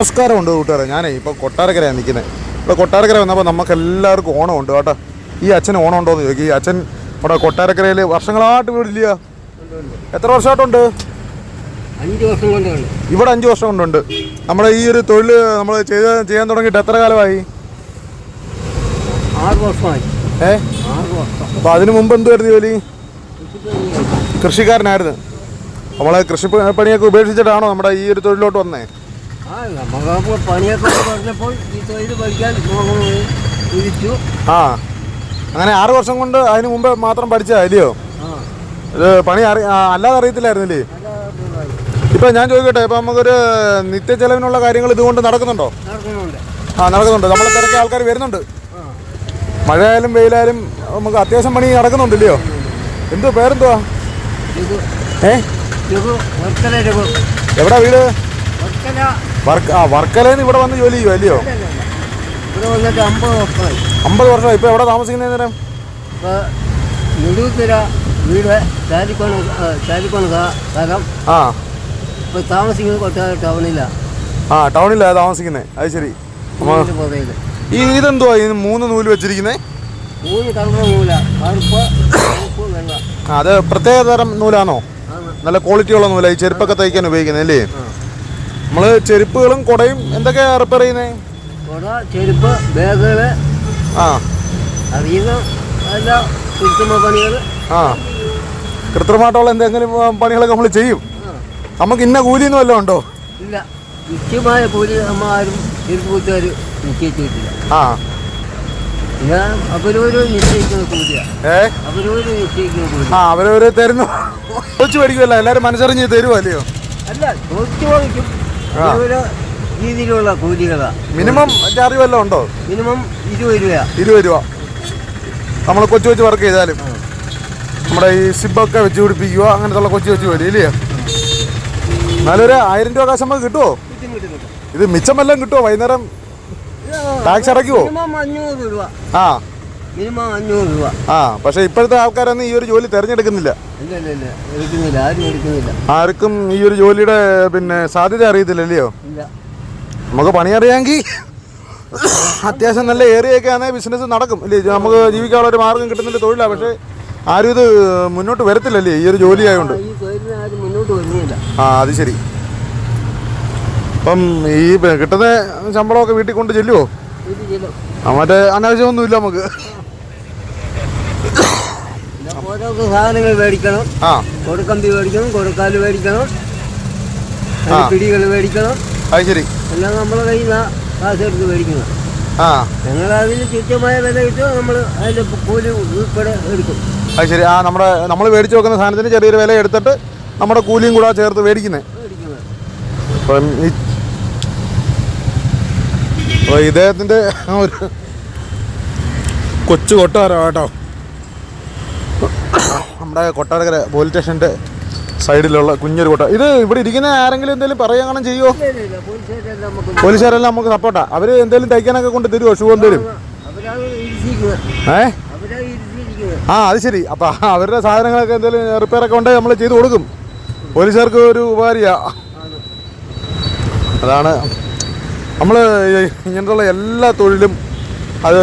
നമസ്കാരമുണ്ട് കൂട്ടുകാരെ. ഞാനേ ഇപ്പോൾ കൊട്ടാരക്കരയാണ് നിൽക്കുന്നത് ഇപ്പോൾ കൊട്ടാരക്കര വന്നപ്പോൾ നമുക്ക് എല്ലാവർക്കും ഓണമുണ്ട് കേട്ടോ. ഈ അച്ഛൻ ഓണം ഉണ്ടോ എന്ന് ചോദിക്കും. ഈ അച്ഛൻ ഇവിടെ കൊട്ടാരക്കരയിൽ വർഷങ്ങളായിട്ട് വീടില്ല എത്ര വർഷമായിട്ടുണ്ട്? അഞ്ച് വർഷം ഇവിടെ അഞ്ച് വർഷം കൊണ്ടുണ്ട്. നമ്മുടെ ഈ ഒരു തൊഴിൽ നമ്മൾ ചെയ്ത് ചെയ്യാൻ തുടങ്ങിയിട്ട് എത്ര കാലമായി? ആറ് വർഷമായി. ഏ? അപ്പോൾ അതിന് മുമ്പ് എന്തുവായിരുന്നു ജോലി? കൃഷിക്കാരനായിരുന്നു. നമ്മളെ കൃഷി പ- പണിയൊക്കെ ഉപേക്ഷിച്ചിട്ടാണോ നമ്മുടെ ഈ ഒരു തൊഴിലോട്ട് വന്നേ? ആ പണിയൊക്കെ പറഞ്ഞപ്പോൾ ഈ തൊഴിൽ പഠിക്കാൻ നോക്കണമെന്ന് ആ അങ്ങനെ ആറ് വർഷം കൊണ്ട് അതിന് മുമ്പ് മാത്രം പഠിച്ച അല്ലയോ ഇത് പണി അറി അല്ലാതെ അറിയത്തില്ലായിരുന്നില്ലേ? ഇപ്പൊ ഞാൻ ചോദിക്കട്ടെ ഇപ്പൊ നമുക്കൊരു നിത്യ ചെലവിനുള്ള കാര്യങ്ങൾ ഇതുകൊണ്ട് നടക്കുന്നുണ്ടോ? ആ നടക്കുന്നുണ്ട്. നമ്മളെ തിരക്കി ആൾക്കാർ വരുന്നുണ്ട്. മഴയായാലും വെയിലായാലും നമുക്ക് അത്യാവശ്യം പണി നടക്കുന്നുണ്ടല്ലയോ എന്തോ പേരെന്തുവാ? ഏ? എവിടെ വീട്? വർക്ക് ആ വർക്കലേന്ന് ഇവിടെ വന്ന് ജോലി ചെയ്യുമോ അല്ലയോ. ഇവിടെ വന്നിട്ട് അമ്പത് വർഷമായി. അമ്പത് ഇപ്പൊ എവിടെ താമസിക്കുന്ന നേരം നെടുത്തിര വീട് സ്ഥലം ആ ഇപ്പോൾ താമസിക്കുന്നത് കൊട്ടാര ടൗണിലാണ് ആ ടൗണിലാണ് താമസിക്കുന്നത് അത് ശരി. ഈ ഇതെന്തുവാ ഈ മൂന്ന് നൂൽ വെച്ചിരിക്കുന്നേ? മൂന്ന് കളർ നൂല. അത് പ്രത്യേക തരം നൂലാണോ? നല്ല നല്ല ക്വാളിറ്റിയുള്ള നൂല. ഈ ചെരുപ്പൊക്കെ തയ്ക്കാൻ ഉപയോഗിക്കുന്നത് അല്ലേ? നമ്മൾ ചെരുപ്പുകളും കൊടയും എന്തൊക്കെയാ റിപ്പയർ ചെയ്യുന്നത് കുട ചെരുപ്പ് ബാഗുകൾ ആ. അറിയുന്ന എല്ലാ കൃത്രിമ പണികൾ ആ. കൃത്രിമമായിട്ടുള്ള എന്തെങ്കിലും പണികളൊക്കെ നമ്മൾ ചെയ്യും. നമുക്ക് ഇന്ന കൂലിയൊന്നും വല്ലതും ഉണ്ടോ? ഇല്ല. നിശ്ചയമായ കൂലി നമ്മൾ ആരും ചെരുപ്പൂത്തുകാർ നിശ്ചയിച്ചിട്ടില്ല. ആ. അവരൊരു നിശ്ചയിക്കുന്ന കൂലിയാണ് അവരൊരു നിശ്ചയിക്കുന്ന കൂലി ആ അവരവര് തരുന്നു. ചോദിച്ചു മേടിക്കുമല്ലോ എല്ലാവരും മനസ്സറിഞ്ഞ് തരുമോ അല്ലയോ? അല്ല ചോദിച്ചു ആ. ഓരോ രീതിയിലുള്ള കൂലികളാണ് മിനിമം ചാർജ് വല്ലതും ഉണ്ടോ? മിനിമം ഇരുപത് രൂപ ഇരുപത് രൂപ. നമ്മൾ കൊച്ചു കൊച്ചു വർക്ക് ചെയ്താലും. നമ്മുടെ ഈ സിബൊക്കെ വെച്ച് പിടിപ്പിക്കുക അങ്ങനത്തെ കൊച്ചു കൊച്ചു ജോലി ഇല്ലയോ എന്നാലൊരു ആയിരം രൂപ കാശ് നമുക്ക് കിട്ടുമോ കിട്ടും കിട്ടും കിട്ടും. ഇത് മിച്ചമെല്ലാം കിട്ടുമോ വൈകുന്നേരം ടാക്സ് അടയ്ക്കുവോ? രൂപ. ആ. മിനിമം അഞ്ഞൂറ് രൂപ. ആ പക്ഷേ ഇപ്പോഴത്തെ ആൾക്കാരൊന്നും ഈ ഒരു ജോലി തിരഞ്ഞെടുക്കുന്നില്ല. ഇല്ല ഇല്ല ഇല്ല. എടുക്കുന്നില്ല. ആരും എടുക്കുന്നില്ല. ആർക്കും ഈ ഒരു ജോലിയുടെ പിന്നെ സാധ്യത അറിയത്തില്ല അല്ലയോ ഇല്ല. നമുക്ക് പണിയറിയാമെങ്കിൽ അത്യാവശ്യം നല്ല ഏറിയൊക്കെ ആണെങ്കിൽ ബിസിനസ് നടക്കും. ഇല്ലേ നമുക്ക് ജീവിക്കാനുള്ള ഒരു മാർഗം കിട്ടുന്നില്ല തൊഴിലാണ് പക്ഷെ ആരും ഇത് മുന്നോട്ട് വരത്തില്ലല്ലേ ഈ ഒരു ജോലി ആയതുകൊണ്ട് ഈ തൊഴിലിന് ആരും മുന്നോട്ട് വരുന്നില്ല. ആ അത് ശരി. അപ്പം ഈ കിട്ടുന്ന ശമ്പളമൊക്കെ വീട്ടിൽ കൊണ്ട് ചെല്ലുമോ ഇത് ചെല്ലും. ആ, മറ്റേ അനാവശ്യമൊന്നുമില്ല നമുക്ക്. ഓരോ സാധനങ്ങൾ മേടിക്കണം. കൊടുക്കമ്പി മേടിക്കണം കൊടുക്കാൽ മേടിക്കണം പിടികൾ മേടിക്കണം. അത് ശരി. എല്ലാം നമ്മളെ കയ്യിൽ കാശെടുത്ത് ആ. ഞങ്ങൾ അതിന് തുച്ഛമായ വില കിട്ടും നമ്മൾ അതിന്റെ കൂലി ഉൾപ്പെടെ എടുക്കും. അത് ശരി. ആ നമ്മുടെ നമ്മൾ മേടിച്ച് വെക്കുന്ന സാധനത്തിന് ചെറിയൊരു വില എടുത്തിട്ട് നമ്മുടെ കൂലിയും കൂടെ ചേർത്ത് മേടിക്കുന്നത് അപ്പം ഈ ഇദ്ദേഹത്തിന്റെ ഒരു കൊച്ചു കൊട്ടാരം കേട്ടോ നമ്മുടെ കൊട്ടാരക്കര പോലീസ് സ്റ്റേഷന്റെ സൈഡിലുള്ള കുഞ്ഞൊരു കൊട്ട. ഇത് ഇവിടെ ഇരിക്കുന്ന ആരെങ്കിലും എന്തെങ്കിലും പറയുകയാണെങ്കിൽ ചെയ്യുമോ. പോലീസുകാരെല്ലാം നമുക്ക് സപ്പോർട്ടാ അവർ എന്തെങ്കിലും തയ്ക്കാനൊക്കെ കൊണ്ട് തരുമോ ഷൂ ഇരുത്തിയിരിക്കുന്നത്. ഏ? ആ അത് ശരി. അപ്പൊ അവരുടെ സാധനങ്ങളൊക്കെ എന്തെങ്കിലും റിപ്പയർ ഒക്കെ ഉണ്ടെങ്കിൽ നമ്മൾ ചെയ്ത് കൊടുക്കും. പോലീസുകാർക്ക് ഒരു ഉപകാരിയാ. അതാണ്. നമ്മൾ ഇങ്ങനെയുള്ള എല്ലാ തൊഴിലും അത്